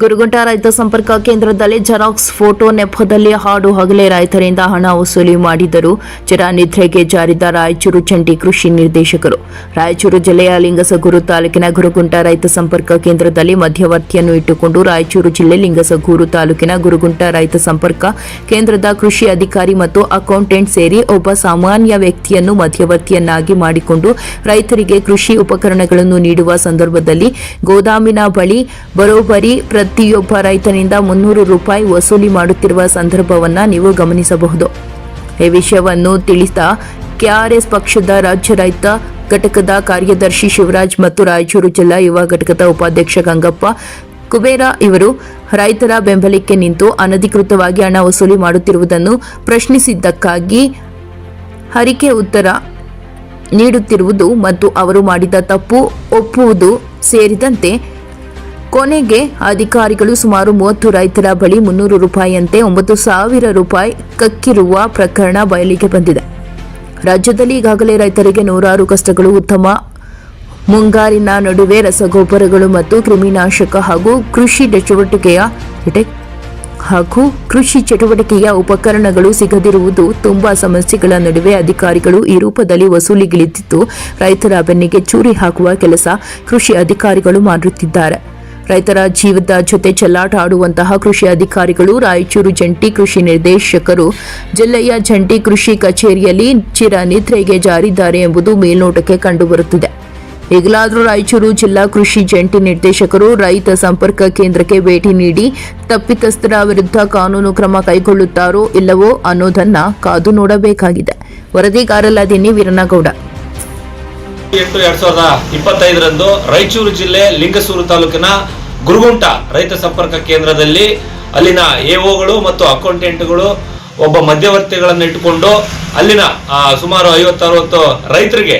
ಗುರುಗುಂಟ ರೈತ ಸಂಪರ್ಕ ಕೇಂದ್ರದಲ್ಲಿ ಜೆರಾಕ್ಸ್ ಫೋಟೋ ನೆಪದಲ್ಲಿ ಹಾಡು ಹಗಲೇ ರೈತರಿಂದ ಹಣ ವಸೂಲಿ ಮಾಡಿದರು ನಿದ್ರೆಗೆ ಜಾರಿದ ರಾಯಚೂರು ಚಂಡಿ ಕೃಷಿ ನಿರ್ದೇಶಕರು. ರಾಯಚೂರು ಜಿಲ್ಲೆಯ ಲಿಂಗಸಗೂರು ತಾಲೂಕಿನ ಗುರುಗುಂಟ ರೈತ ಸಂಪರ್ಕ ಕೇಂದ್ರದಲ್ಲಿ ಮಧ್ಯವರ್ತಿಯನ್ನು ಇಟ್ಟುಕೊಂಡು ರಾಯಚೂರು ಜಿಲ್ಲೆ ಲಿಂಗಸಗೂರು ತಾಲೂಕಿನ ಗುರುಗುಂಟ ರೈತ ಸಂಪರ್ಕ ಕೇಂದ್ರದ ಕೃಷಿ ಅಧಿಕಾರಿ ಮತ್ತು ಅಕೌಂಟೆಂಟ್ ಸೇರಿ ಒಬ್ಬ ಸಾಮಾನ್ಯ ವ್ಯಕ್ತಿಯನ್ನು ಮಧ್ಯವರ್ತಿಯನ್ನಾಗಿ ಮಾಡಿಕೊಂಡು ರೈತರಿಗೆ ಕೃಷಿ ಉಪಕರಣಗಳನ್ನು ನೀಡುವ ಸಂದರ್ಭದಲ್ಲಿ ಗೋದಾಮಿನ ಬಳಿ ಬರೋಬ್ಬರಿ ಪ್ರತಿಯೊಬ್ಬ ರೈತನಿಂದ ಮುನ್ನೂರು ರೂಪಾಯಿ ವಸೂಲಿ ಮಾಡುತ್ತಿರುವ ಸಂದರ್ಭವನ್ನ ನೀವು ಗಮನಿಸಬಹುದು. ಈ ವಿಷಯವನ್ನು ತಿಳಿಸಿದ ಕೆಆರ್ಎಸ್ ಪಕ್ಷದ ರಾಜ್ಯ ರೈತ, ಘಟಕದ ಕಾರ್ಯದರ್ಶಿ ಶಿವರಾಜ್ ಮತ್ತು ರಾಯಚೂರು ಜಿಲ್ಲಾ ಯುವ ಘಟಕದ ಉಪಾಧ್ಯಕ್ಷ ಗಂಗಪ್ಪ ಕುಬೇರ ಇವರು ರೈತರ ಬೆಂಬಲಕ್ಕೆ ನಿಂತು ಅನಧಿಕೃತವಾಗಿ ಹಣ ವಸೂಲಿ ಮಾಡುತ್ತಿರುವುದನ್ನು ಪ್ರಶ್ನಿಸಿದ್ದಕ್ಕಾಗಿ ಹರಿಕೆ ಉತ್ತರ ನೀಡುತ್ತಿರುವುದು ಮತ್ತು ಅವರು ಮಾಡಿದ ತಪ್ಪು ಒಪ್ಪುವುದು ಸೇರಿದಂತೆ ಕೊನೆಗೆ ಅಧಿಕಾರಿಗಳು ಸುಮಾರು ಮೂವತ್ತು ರೈತರ ಬಳಿ ಮುನ್ನೂರು ರೂಪಾಯಿಯಂತೆ ಒಂಬತ್ತು ಸಾವಿರ ರೂಪಾಯಿ ಕಕ್ಕಿರುವ ಪ್ರಕರಣ ಬಯಲಿಗೆ ಬಂದಿದೆ. ರಾಜ್ಯದಲ್ಲಿ ಈಗಾಗಲೇ ರೈತರಿಗೆ ನೂರಾರು ಕಷ್ಟಗಳು ಉತ್ತಮ. ಮುಂಗಾರಿನ ನಡುವೆ ರಸಗೊಬ್ಬರಗಳು ಮತ್ತು ಕ್ರಿಮಿನಾಶಕ ಹಾಗೂ ಕೃಷಿ ಚಟುವಟಿಕೆಯ ಹಾಗೂ ಕೃಷಿ ಚಟುವಟಿಕೆಯ ಉಪಕರಣಗಳು ಸಿಗದಿರುವುದು ತುಂಬಾ ಸಮಸ್ಯೆಗಳ ನಡುವೆ ಅಧಿಕಾರಿಗಳು ಈ ರೂಪದಲ್ಲಿ ವಸೂಲಿಗಿಳಿದಿದ್ದು ರೈತರ ಬೆನ್ನಿಗೆ ಚೂರಿ ಹಾಕುವ ಕೆಲಸ ಕೃಷಿ ಅಧಿಕಾರಿಗಳು ಮಾಡುತ್ತಿದ್ದಾರೆ. ರೈತರ ಜೀವದ ಜೊತೆ ಚೆಲ್ಲಾಟ ಆಡುವಂತಹ ಕೃಷಿ ಅಧಿಕಾರಿಗಳು ರಾಯಚೂರು ಜಂಟಿ ಕೃಷಿ ನಿರ್ದೇಶಕರು. ಜಿಲ್ಲೆಯ ಜಂಟಿ ಕೃಷಿ ಕಚೇರಿಯಲ್ಲಿ ಚಿರ ನಿದ್ರೆಗೆ ಜಾರಿದ್ದಾರೆ ಎಂಬುದು ಮೇಲ್ನೋಟಕ್ಕೆ ಕಂಡುಬರುತ್ತಿದೆ. ಈಗಲಾದರೂ ರಾಯಚೂರು ಜಿಲ್ಲಾ ಕೃಷಿ ಜಂಟಿ ನಿರ್ದೇಶಕರು ರೈತ ಸಂಪರ್ಕ ಕೇಂದ್ರಕ್ಕೆ ಭೇಟಿ ನೀಡಿ ತಪ್ಪಿತಸ್ಥರ ವಿರುದ್ಧ ಕಾನೂನು ಕ್ರಮ ಕೈಗೊಳ್ಳುತ್ತಾರೋ ಇಲ್ಲವೋ ಅನ್ನೋದನ್ನ ಕಾದು ನೋಡಬೇಕಾಗಿದೆ. ವರದಿಗಾರಲಾದಿನಿ ವೀರನಗೌಡ. ಎಂಟು ಎರಡ್ ಸಾವಿರದ ಇಪ್ಪತ್ತೈದರಂದು ರಾಯಚೂರು ಜಿಲ್ಲೆ ಲಿಂಗಸೂರು ತಾಲೂಕಿನ ಗುರುಗುಂಟ ರೈತ ಸಂಪರ್ಕ ಕೇಂದ್ರದಲ್ಲಿ ಅಲ್ಲಿನ ಎಒಗಳು ಮತ್ತು ಅಕೌಂಟೆಂಟ್ಗಳು ಒಬ್ಬ ಮಧ್ಯವರ್ತಿಗಳನ್ನು ಇಟ್ಟುಕೊಂಡು ಅಲ್ಲಿನ ಸುಮಾರು ಐವತ್ತರವತ್ತು ರೈತರಿಗೆ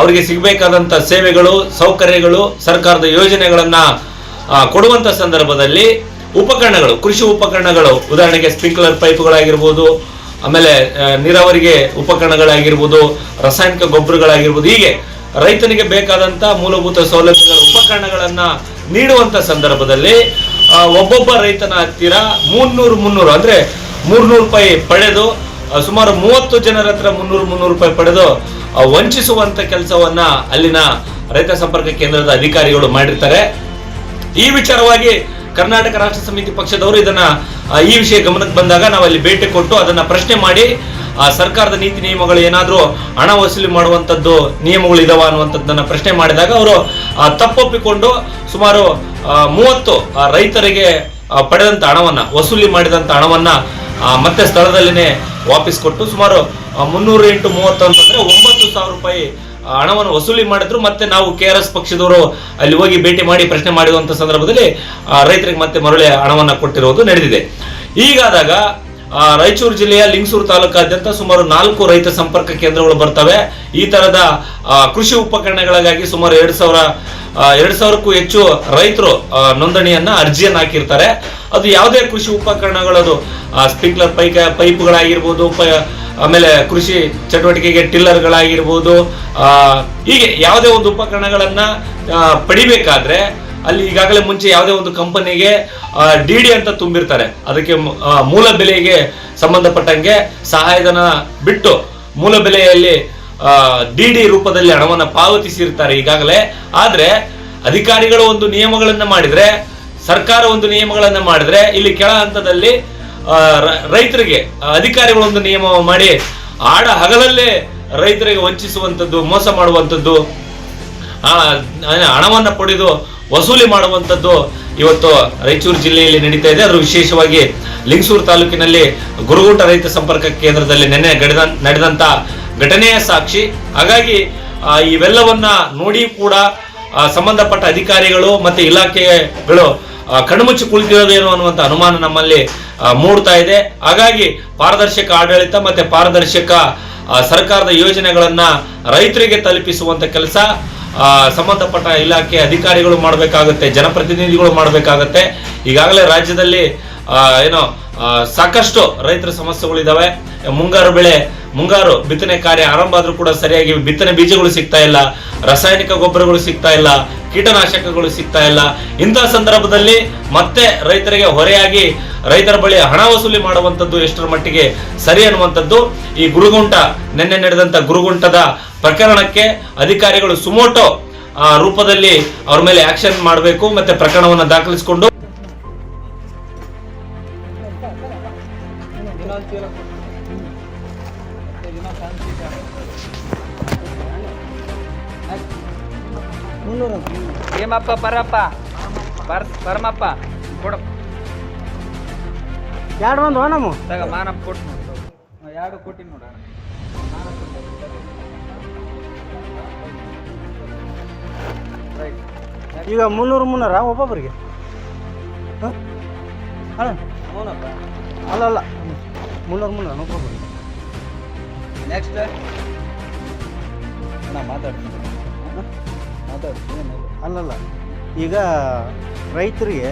ಅವರಿಗೆ ಸಿಗಬೇಕಾದಂಥ ಸೇವೆಗಳು, ಸೌಕರ್ಯಗಳು, ಸರ್ಕಾರದ ಯೋಜನೆಗಳನ್ನ ಕೊಡುವಂತ ಸಂದರ್ಭದಲ್ಲಿ ಉಪಕರಣಗಳು, ಕೃಷಿ ಉಪಕರಣಗಳು, ಉದಾಹರಣೆಗೆ ಸ್ಪ್ರಿಂಕ್ಲರ್ ಪೈಪ್ಗಳಾಗಿರ್ಬೋದು, ಆಮೇಲೆ ನೀರಾವರಿಗೆ ಉಪಕರಣಗಳಾಗಿರ್ಬೋದು, ರಾಸಾಯನಿಕ ಗೊಬ್ಬರಗಳಾಗಿರ್ಬೋದು, ಹೀಗೆ ರೈತನಿಗೆ ಬೇಕಾದಂತ ಮೂಲಭೂತ ಸೌಲಭ್ಯಗಳ ಉಪಕರಣಗಳನ್ನ ನೀಡುವಂತ ಸಂದರ್ಭದಲ್ಲಿ ಒಬ್ಬೊಬ್ಬ ರೈತನ ಹತ್ತಿರ ಮುನ್ನೂರು ಮುನ್ನೂರು ಅಂದ್ರೆ ಮೂರ್ನೂರು ರೂಪಾಯಿ ಪಡೆದು ಸುಮಾರು ಮೂವತ್ತು ಜನರ ಹತ್ರ ಮುನ್ನೂರು ಮುನ್ನೂರು ರೂಪಾಯಿ ಪಡೆದು ವಂಚಿಸುವಂತ ಕೆಲಸವನ್ನ ಅಲ್ಲಿನ ರೈತ ಸಂಪರ್ಕ ಕೇಂದ್ರದ ಅಧಿಕಾರಿಗಳು ಮಾಡಿರ್ತಾರೆ. ಈ ವಿಚಾರವಾಗಿ ಕರ್ನಾಟಕ ರಾಷ್ಟ್ರ ಸಮಿತಿ ಪಕ್ಷದವರು ಇದನ್ನ ಈ ವಿಷಯ ಗಮನಕ್ಕೆ ಬಂದಾಗ ನಾವು ಅಲ್ಲಿ ಭೇಟಿ ಕೊಟ್ಟು ಅದನ್ನ ಪ್ರಶ್ನೆ ಮಾಡಿ ಆ ಸರ್ಕಾರದ ನೀತಿ ನಿಯಮಗಳು ಏನಾದರೂ ಹಣ ವಸೂಲಿ ಮಾಡುವಂಥದ್ದು ನಿಯಮಗಳು ಇದಾವ ಅನ್ನುವಂಥದ್ದನ್ನ ಪ್ರಶ್ನೆ ಮಾಡಿದಾಗ ಅವರು ತಪ್ಪೊಪ್ಪಿಕೊಂಡು ಸುಮಾರು ಮೂವತ್ತು ರೈತರಿಗೆ ಪಡೆದಂಥ ಹಣವನ್ನ, ವಸೂಲಿ ಮಾಡಿದಂತ ಹಣವನ್ನ ಮತ್ತೆ ಸ್ಥಳದಲ್ಲಿನೇ ವಾಪಸ್ ಕೊಟ್ಟು ಸುಮಾರು ಮುನ್ನೂರು ಇಂಟು ಮೂವತ್ತು ಅಂತಂದ್ರೆ ಒಂಬತ್ತು ಸಾವಿರ ರೂಪಾಯಿ ಹಣವನ್ನು ವಸೂಲಿ ಮಾಡಿದ್ರು ಮತ್ತೆ ನಾವು ಕೆ ಆರ್ ಎಸ್ ಪಕ್ಷದವರು ಅಲ್ಲಿ ಹೋಗಿ ಭೇಟಿ ಮಾಡಿ ಪ್ರಶ್ನೆ ಮಾಡಿರುವಂತ ಸಂದರ್ಭದಲ್ಲಿ ರೈತರಿಗೆ ಮತ್ತೆ ಮರಳಿ ಹಣವನ್ನ ಕೊಟ್ಟಿರುವುದು ನಡೆದಿದೆ. ಈಗಾದಾಗ ರಾಯಚೂರು ಜಿಲ್ಲೆಯ ಲಿಂಗಸೂರು ತಾಲೂಕಾದ್ಯಂತ ಸುಮಾರು ನಾಲ್ಕು ರೈತ ಸಂಪರ್ಕ ಕೇಂದ್ರಗಳು ಬರ್ತವೆ. ಈ ತರದ ಕೃಷಿ ಉಪಕರಣಗಳಿಗಾಗಿ ಸುಮಾರು ಎರಡ್ ಸಾವಿರ ಎರಡ್ ಸಾವಿರಕ್ಕೂ ಹೆಚ್ಚು ರೈತರು ನೋಂದಣಿಯನ್ನ ಅರ್ಜಿಯನ್ನು ಹಾಕಿರ್ತಾರೆ. ಅದು ಯಾವುದೇ ಕೃಷಿ ಉಪಕರಣಗಳದು ಸ್ಪ್ರಿಂಕ್ಲರ್ ಪೈಕ, ಪೈಪ್ಗಳಾಗಿರ್ಬೋದು ಆಮೇಲೆ ಕೃಷಿ ಚಟುವಟಿಕೆಗೆ ಟಿಲ್ಲರ್ಗಳಾಗಿರ್ಬೋದು ಹೀಗೆ ಯಾವುದೇ ಒಂದು ಉಪಕರಣಗಳನ್ನ ಪಡಿಬೇಕಾದ್ರೆ ಅಲ್ಲಿ ಈಗಾಗಲೇ ಮುಂಚೆ ಯಾವುದೇ ಒಂದು ಕಂಪನಿಗೆ ಡಿ ಡಿ ಅಂತ ತುಂಬಿರ್ತಾರೆ. ಅದಕ್ಕೆ ಮೂಲ ಬೆಲೆಗೆ ಸಂಬಂಧಪಟ್ಟಂಗೆ ಸಹಾಯಧನ ಬಿಟ್ಟು ಮೂಲ ಬೆಲೆಯಲ್ಲಿ ಡಿ ಡಿ ರೂಪದಲ್ಲಿ ಹಣವನ್ನು ಪಾವತಿಸಿರ್ತಾರೆ ಈಗಾಗಲೇ. ಆದರೆ, ಅಧಿಕಾರಿಗಳು ಒಂದು ನಿಯಮಗಳನ್ನು ಮಾಡಿದರೆ, ಸರ್ಕಾರ ಒಂದು ನಿಯಮಗಳನ್ನು ಮಾಡಿದರೆ, ಇಲ್ಲಿ ಕೆಳ ಹಂತದಲ್ಲಿ ರೈತರಿಗೆ, ಅಧಿಕಾರಿಗಳು ಒಂದು ನಿಯಮ ಮಾಡಿ, ಆಡ ಹಗಲಲ್ಲೇ ರೈತರಿಗೆ ವಂಚಿಸುವಂಥದ್ದು, ಮೋಸ ಮಾಡುವಂಥದ್ದು ಹಣವನ್ನ ಪಡೆದು ವಸೂಲಿ ಮಾಡುವಂಥದ್ದು ಇವತ್ತು ರಾಯಚೂರು ಜಿಲ್ಲೆಯಲ್ಲಿ ನಡೀತಾ ಇದೆ. ಅದರ ವಿಶೇಷವಾಗಿ ಲಿಂಗಸೂರು ತಾಲೂಕಿನಲ್ಲಿ ಗುರುಗೂಟ ರೈತ ಸಂಪರ್ಕ ಕೇಂದ್ರದಲ್ಲಿ ನಿನ್ನೆ ನಡೆದ ನಡೆದಂತ ಘಟನೆಯ ಸಾಕ್ಷಿ. ಹಾಗಾಗಿ ಇವೆಲ್ಲವನ್ನ ನೋಡಿ ಕೂಡ ಸಂಬಂಧಪಟ್ಟ ಅಧಿಕಾರಿಗಳು ಮತ್ತೆ ಇಲಾಖೆಗಳು ಕಣ್ಮುಚ್ಚಿ ಕುಳಿತಿರೋದೇನು ಅನ್ನುವಂತ ಅನುಮಾನ ನಮ್ಮಲ್ಲಿ ಮೂಡ್ತಾ ಇದೆ. ಹಾಗಾಗಿ ಪಾರದರ್ಶಕ ಆಡಳಿತ ಮತ್ತೆ ಪಾರದರ್ಶಕ ಸರ್ಕಾರದ ಯೋಜನೆಗಳನ್ನ ರೈತರಿಗೆ ತಲುಪಿಸುವಂತ ಕೆಲಸ. ಸಂಬಂಧಪಟ್ಟ ಇಲಾಖೆ ಅಧಿಕಾರಿಗಳು ಮಾಡಬೇಕಾಗುತ್ತೆ ಜನಪ್ರತಿನಿಧಿಗಳು ಮಾಡಬೇಕಾಗುತ್ತೆ. ಈಗಾಗಲೇ ರಾಜ್ಯದಲ್ಲಿ ಏನೋ ಸಾಕಷ್ಟು ರೈತರ ಸಮಸ್ಯೆಗಳಿದಾವೆ. ಮುಂಗಾರು ಬೆಳೆ, ಮುಂಗಾರು ಬಿತ್ತನೆ ಕಾರ್ಯ ಆರಂಭ ಆದ್ರೂ ಕೂಡ ಸರಿಯಾಗಿ ಬಿತ್ತನೆ ಬೀಜಗಳು ಸಿಗ್ತಾ ಇಲ್ಲ, ರಾಸಾಯನಿಕ ಗೊಬ್ಬರಗಳು ಸಿಗ್ತಾ ಇಲ್ಲ, ಕೀಟನಾಶಕಗಳು ಸಿಗ್ತಾ ಇಲ್ಲ. ಇಂತಹ ಸಂದರ್ಭದಲ್ಲಿ ಮತ್ತೆ ರೈತರಿಗೆ ಹೊರೆಯಾಗಿ ರೈತರ ಬಳಿ ಹಣ ವಸೂಲಿ ಮಾಡುವಂತದ್ದು ಎಷ್ಟರ ಮಟ್ಟಿಗೆ ಸರಿ ಅನ್ನುವಂಥದ್ದು ಈ ಗುರುಗುಂಟ, ನಿನ್ನೆ ನಡೆದಂತ ಗುರುಗುಂಟದ ಪ್ರಕರಣಕ್ಕೆ ಅಧಿಕಾರಿಗಳು ಸುಮೋಟೋ ರೂಪದಲ್ಲಿ ಅವ್ರ ಮೇಲೆ ಆಕ್ಷನ್ ಮಾಡಬೇಕು, ಮತ್ತೆ ಪ್ರಕರಣವನ್ನು ದಾಖಲಿಸಿಕೊಂಡು ಏಮಪ್ಪ ಪರಪ್ಪ. ಪರ್ ಬರಮಪ್ಪ ಕೊಡ. ಎರಡು ಒಂದು ನಮ್ಮ? ತಗ ಮಾನಪ್ಪ ಕೊಟ್ಟು ನೋಡು. ಎರಡು ಕೊಟ್ಟಿ ನೋಡ ಈಗ ಮುನ್ನೂರು ಮುನ್ನೂರ ಒಬ್ಬೊಬ್ಬರಿಗೆ ಹಾಂ? ಅಲ್ಲ ಅಲ್ಲ. ಮುನ್ನೂರು ಮುನ್ನೂರು ನೋ ಪ್ರಾಬ್ಲಮ್ ನೆಕ್ಸ್ಟ್ ನಾ ಮಾತಾಡ್ತೀನಿ. ಮಾತಾಡ್ತೀನಿ ಅಲ್ಲಲ್ಲ ಈಗ ರೈತರಿಗೆ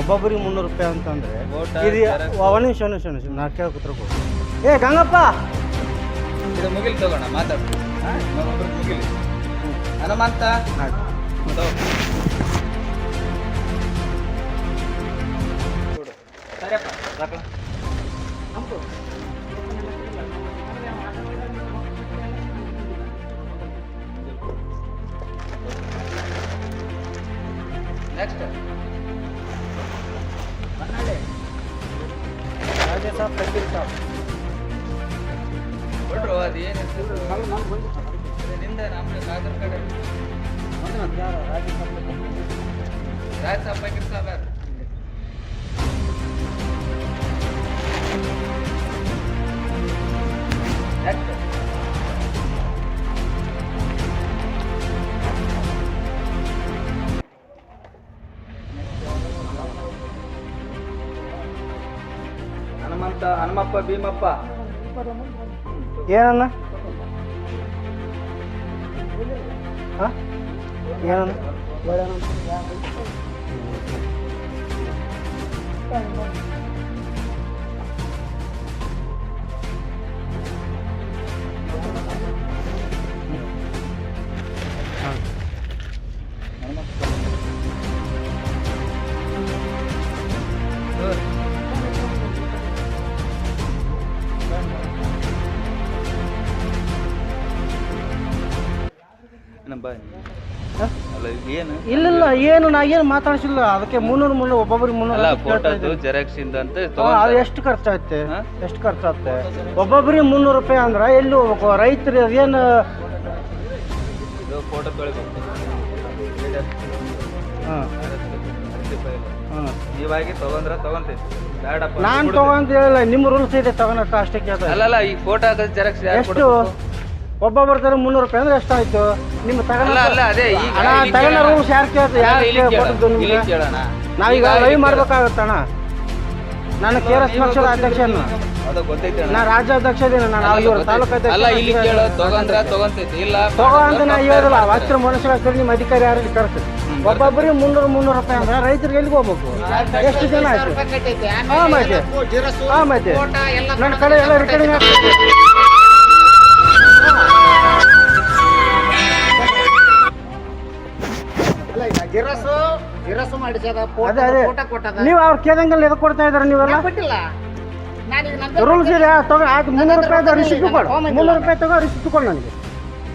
ಒಬ್ಬೊಬ್ಬರಿಗೆ ಮುನ್ನೂರು ರೂಪಾಯಿ ಅಂತಂದರೆ ಇದು. ಒಂದು ನಿಮಿಷ ಒಂದು ನಿಮಿಷ ಒಂದು ನಿಮಿಷ. ನಾ ಕೇಳ್ಕೊತ್ರ ಏ ಗಂಗಪ್ಪ! ಇದು ಮುಗಿಲ್ ತಗೋಣ ಮಾತಾಡ್ತೀನಿ. ಮುಗಿಲಿ. ಹನುಮಂತ? ಆಯ್ತು. ನೆಕ್ಸ್ಟ್ ರಾಜೇ ಸಾಬ್ ತಗ್ಗಿರ್ ಸಾಬ್. ಕೊಡ್ರು ಅದು ಏನು ನಿಂದ ನಮ್ಮ ಆಧಾರ್ ಕಾರ್ಡ್ ರಾಜ್ ಸಾಬ್ ಪಾಕಿರ್ ಸಾಬ್ ಯಾರು? ಹನುಮಂತ ಹನುಮಪ್ಪ ಭೀಮಪ್ಪ ಏನನ್ನ ಹಾಂ ಏನನ್ನ ಏನು? ಇಲ್ಲ ಏನು ನಾ ಏನು ಮಾತಾಡ್ಸಿಲ್ಲ. ಅದಕ್ಕೆ ಮುನ್ನೂರು ಮುನ್ನೂರು ಒಬ್ಬೊಬ್ಬರಿಗೆ ಮುನ್ನೂರು ಅಲ್ಲ ಫೋಟೋದು ಇದ್ದೀನಿ. ಜೆರಾಕ್ಸ್ ಇಂದ ಅಂತ ಹಾ, ಅದು ಎಷ್ಟು ಖರ್ಚಾಗುತ್ತೆ ಹಾ? ಎಷ್ಟು ಖರ್ಚಾಗುತ್ತೆ ಒಬ್ಬೊಬ್ಬರಿಗೆ ಮುನ್ನೂರು ರೂಪಾಯಿ ಅಂದ್ರೆ ಎಲ್ಲಿ ಹೋಗ್ಬೇಕು? ರೈತರು ಅದೇನು ಫೋಟೋ ತೊಳಿಬೇಕು. ಹಾಂ. ಹಾಂ. ನೀವಾಗಿ ತಗೊಂಡ್ರ ತಗೊಂತೈತಿ ಬೇಡಪ್ಪ ನಾನು. ತಗೊಂತ ಹೇಳಿಲ್ಲ ನಿಮ್ಮ ರೂಲ್ಸ್ ಇದೆ ತಗೊಳಕ್ಕ ಅಷ್ಟೇ ಕೇಳ್ತಾರೆ ಇದ್ದೀನಿ. ಅಲ್ಲಲ್ಲ ಈ ಫೋಟೋ ಹಾಕೋದು ಜೆರಾಕ್ಸ್ ಯಾರು ಎಷ್ಟು? ಒಬ್ಬೊಬ್ಬರ ಬರ್ತಾರೆ ಮುನ್ನೂರು ರೂಪಾಯಿ ಅಂದ್ರೆ ಎಷ್ಟಾಯ್ತು? ನಿಮ್ಮ ತಗೊಂಡ ಅಲ್ಲ ಅಲ್ಲ ಅದೇ ಈಗ ಅಣ್ಣ ಇಲ್ಲಿ ತಗೊಂಡ ಕೇಳೋಣ. ರೂಲ್ಸ್ ಯಾರು ಕೇಳ್ತು ಅಲ್ಲ, ಯಾರು ಇಲ್ಲಿ ಕೇಳೋಣ. ಇಲ್ಲಿ ನಿಮ್ಗೆ? ಕೇಳೋಣ. ನಾವೀಗ ಈಗ ಲೈವ್ ಮಾಡ್ಬೇಕಾಗತ್ತಣ್ಣ. ನಾನು ಕೆ ಆರ್ ಎಸ್ ಪಕ್ಷದ ಅಧ್ಯಕ್ಷನು. ಅದು ಗೊತ್ತೈತಿ ಅಣ್ಣ. ನಾ ರಾಜ್ಯಾಧ್ಯಕ್ಷ ಇದೀನಿ ನಾನು ಅಲ್ಲ, ಇವ್ರ ಗೊತ್ತೈತಿ. ತಾಲೂಕು ಅಧ್ಯಕ್ಷ ಅಲ್ಲ ಇಲ್ಲಿ ಕೇಳೋ ತಗೊಂಡ್ರ ತಗೊಂತೈತಿ. ಇಲ್ಲ ತಗೋ ಅಂತ ನಾ ಹೇಳಿಲ್ಲ ವಸ್ತ್ರ ಮನುಷ್ಯರ ನಿಮ್ಮ ಅಧಿಕಾರಿ ಯಾರು ಕರ್ತೀರಿ ಒಬ್ಬೊಬ್ಬರಿಗೆ ಮುನ್ನೂರು ಮುನ್ನೂರು ರೂಪಾಯಿ ಅಂದ್ರೆ ರೈತರಿಗೆ ಎಲ್ಲಿಗೆ ಹೋಗ್ಬೇಕು? ಎಷ್ಟು ಜನ ಆಯ್ತು? ಹಾ ಮತ್ತೆ ಹಾ ಮತ್ತೆ ನನ್ನ ಕಡೆ ಎಲ್ಲ ರಿಟರ್ನಿಂಗ್ ಮಾಡಿಸ್ಯದ ಅದೇ ಅದೇ ಫೋಟೋ ಕೊಟ್ಟದ. ನೀವು ಅವ್ರು ಕೇದಂಗಲ್ಲಿ ಎದಕ್ಕೆ ಕೊಡ್ತಾ ಇದಾರೆ ನೀವೆಲ್ಲ? ಕೊಟ್ಟಿಲ್ಲ. ನಾನೀಗ ನಂದು ರೂಲ್ಸ್ ಇದೆ ತಗೋ ಆಯ್ತು ಮುನ್ನೂರು ರೂಪಾಯಿ ರಿಸಿಪ್ಟ್ ಕೊಡು ಮುನ್ನೂರು ರೂಪಾಯಿ ತಗೋ ರಿಸಿಪ್ಟ್ ಕೊಡು ನನಗೆ.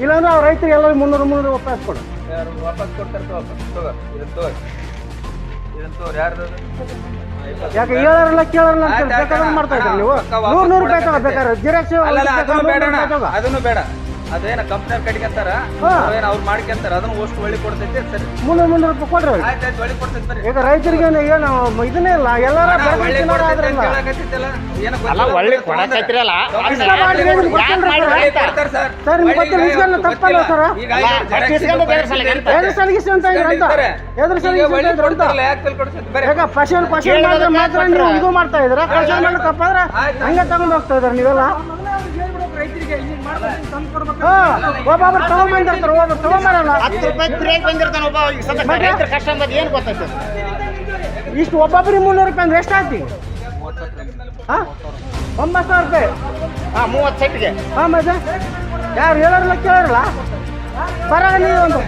ಇಲ್ಲಾಂದ್ರೆ ಅವ್ರ ರೈತರಿಗೆ ಎಲ್ಲರೂ ಮುನ್ನೂರು ಮುನ್ನೂರು ರೂಪಾಯಿ ಕೊಡು. ಯಾರು ವಾಪಸ್ ಕೊಡ್ತಾರೆ ತಗೋ ತಗೋ ಇದನ್ನ ತಗೋ. ಇದನ್ನ ತೋರಿ ಯಾರ್ದು ಅದು? ಯಾಕೆ ಹೇಳೋರಲ್ಲ ಕೇಳೋರಲ್ಲ ಅಂತ ಬೇಕಾದ್ರೆ ಮಾಡ್ತಾ ಇದ್ರಿ ನೀವು? ನೂರು ನೂರು ರೂಪಾಯಿ ತಗೋ ಬೇಕಾದ್ರೆ. ಜಿರಾಕ್ಸ್ ಅದನ್ನು ಬೇಡ. ಅದೇನ ಕಂಪ್ನಿಯವ್ರು ಕಟ್ಕೊಂತಾರ ಹಾ. ಅವೇನ ಅವ್ರು ಮಾಡ್ಕೊಂತಾರ ಅದನ್ನ ಅಷ್ಟು ಒಳ್ಳೆ ಕೊಡ್ತೈತಿ ಸರಿ. ಮುನ್ನೂರು ಮುನ್ನೂರು ರೂಪಾಯಿ ಕೊಡ್ರಿ ಅವ್ರಿಗೆ. ಆಯ್ತು ಆಯ್ತು ಒಳ್ಳೆ ಕೊಡ್ತೈತಿ ಬರ್ರಿ ಈಗ ರೈತರಿಗೆ ಏನು ಏನು ಇದನ್ನೇ ಇಲ್ಲ ಎಲ್ಲಾರ ಅಣ್ಣ, ಬೆಳೆದ ಒಳ್ಳೆ ತಿನ್ನೋರು ಕೊಡ್ತೈತಿ ಅಂತ ಆದ್ರಲ್ಲ. ಹೇಳಕತ್ತಿತ್ತಲ್ಲ ಏನು ಅಲ್ಲ ಒಳ್ಳೆ ಕೊಡಕೈತ್ರಲ್ಲ ಇಷ್ಟ ಮಾಡಿ ನಿಮ್ಗೆ ಗೊತ್ತಿಲ್ಲ ಸರ್. ಸರ್, ನಿಮ್ಗೆ ಗೊತ್ತಿಲ್ಲ, ಇಸ್ಕೊಂಡು ತಪ್ಪಲ್ಲ ಸರ್? ಅಲ್ಲ, ಅಷ್ಟು ಇಸ್ಕೊಂಡು ಬೇರೆ ಸಲ ಎಂತ? ಎದ್ರ ಸಲಗಿಸಿ ಅಂತ? ಇದ್ರು ಅಂತ ಈಗ ಸಲಗಿಸಿ ಅಂತ? ಇದ್ರು ಅಂತ ಈಗ ಫಸಲ್ ಫಸಲ್ ಮಾಡಿದ್ರೆ ಮಾತ್ರ ನೀವು ಇದು ಮಾಡ್ತಾ ಫಸಲ್ ಮಾಡಿ ತಪ್ಪಾದ್ರೆ ಹಂಗೆ ತಗೊಂಡ್ ಹೋಗ್ತಾ ಇದಾರೆ ನೀವೆಲ್ಲ? ಒಬ್ಬೊಬ್ರು ತಗೊಂಡ್ಬಂದಿರ್ತಾರೆ ಒಬ್ಬೊಬ್ರು ತಗೊಂಬರಲ್ಲ ಹತ್ತು ರೂಪಾಯಿ ಫ್ರೀಯಾಗಿ ಬಂದಿರ್ತಾನ ಒಬ್ಬ ಈಗ ಸದ್ಯ ರೈತರ ಕಷ್ಟ ಅಂಬದು ಏನು ಗೊತ್ತೈತೆ ಇಷ್ಟು ಒಬ್ಬೊಬ್ರಿಗೆ ಮುನ್ನೂರು ರೂಪಾಯಿ ಅಂದ್ರೆ ಎಷ್ಟಾಯ್ತು? ಹಾಂ? ಒಂಬತ್ತು ಸಾವಿರ ರೂಪಾಯಿ. ಹಾ ಮೂವತ್ತು ಸೆಟ್ಗೆ. ಹಾಂ ಮತ್ತೆ? ಯಾರು ಹೇಳೋರಿಲ್ಲ ಕೇಳೋರಲ್ಲ? ಬರ ನೀವು ಒಂದು.